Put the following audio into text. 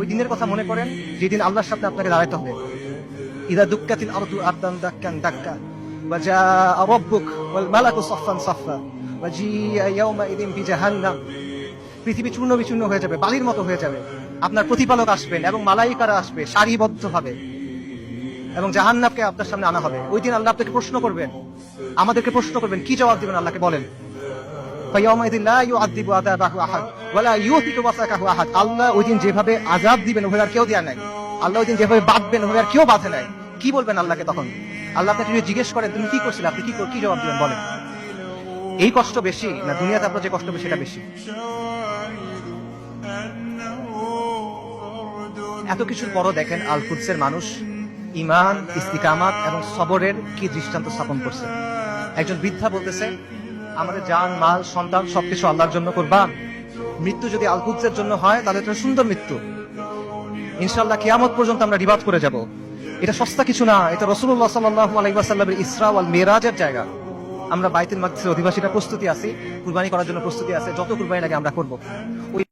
ওই দিনের কথা মনে করেন যেদিন আল্লাহর সামনে আপনাকে দাঁড়াতে হবে ইদা দুক্কাতিল আরদু আরদান দাক্কান দাক্কা وجاء ربك والملك صفا صفا وجيء يومئذ بجهنم পৃথিবী চূর্ণ বিচূর্ণ হয়ে যাবে বালির মতো হয়ে যাবে আপনার প্রতিপালক আসবেন এবং মালাইকারা আসবে সারিবদ্ধ হবে এবং জাহান্নাবকে আপনার সামনে আনা হবে ওই দিন আল্লাহ আপনাকে প্রশ্ন করবেন আমাদেরকে প্রশ্ন করবেন কি জবাব দিবেন আল্লাহকে বলেন আল্লাহ ওই দিন যেভাবে আযাব দিবেন, ওভাবে আর কেউ দেয়া নাই। আল্লাহ ওই দিন যেভাবে বাঁধবেন, ওভাবে আর কেউ বাঁধে নাই। কি বলবেন আল্লাহকে তখন? আল্লাহ আপনাকে জিজ্ঞেস করেন, তুমি কি করছিলে? আপনি কি জবাব দিবেন? বলেন। এই কষ্ট বেশি না দুনিয়াতে আপনার যে কষ্ট সেটা বেশি। এত কিছুর পরও দেখেন আল মানুষ ইমান ইস্তিকামাত এবং সবরের কি দৃষ্টান্ত স্থাপন করছে। একজন বৃদ্ধা বলতেছে আমাদের যান মাল, সন্তান সবকিছু আল্লাহর জন্য করবা। মৃত্যু যদি আল জন্য হয়, তাহলে এটা সুন্দর মৃত্যু। ইনশাল্লাহ কিয়ামত পর্যন্ত আমরা রিবাদ করে যাব। এটা সস্তা কিছু না, এটা রসুল্লাহ সাল্লাহ আলাইসাল্লামের ইসরা আল মেরাজের জায়গা। আমরা বাইতুল মাকদিসের অধিবাসীরা প্রস্তুতি আছি, কুরবানি করার জন্য প্রস্তুতি আছে, যত কুরবানি লাগে আমরা করব।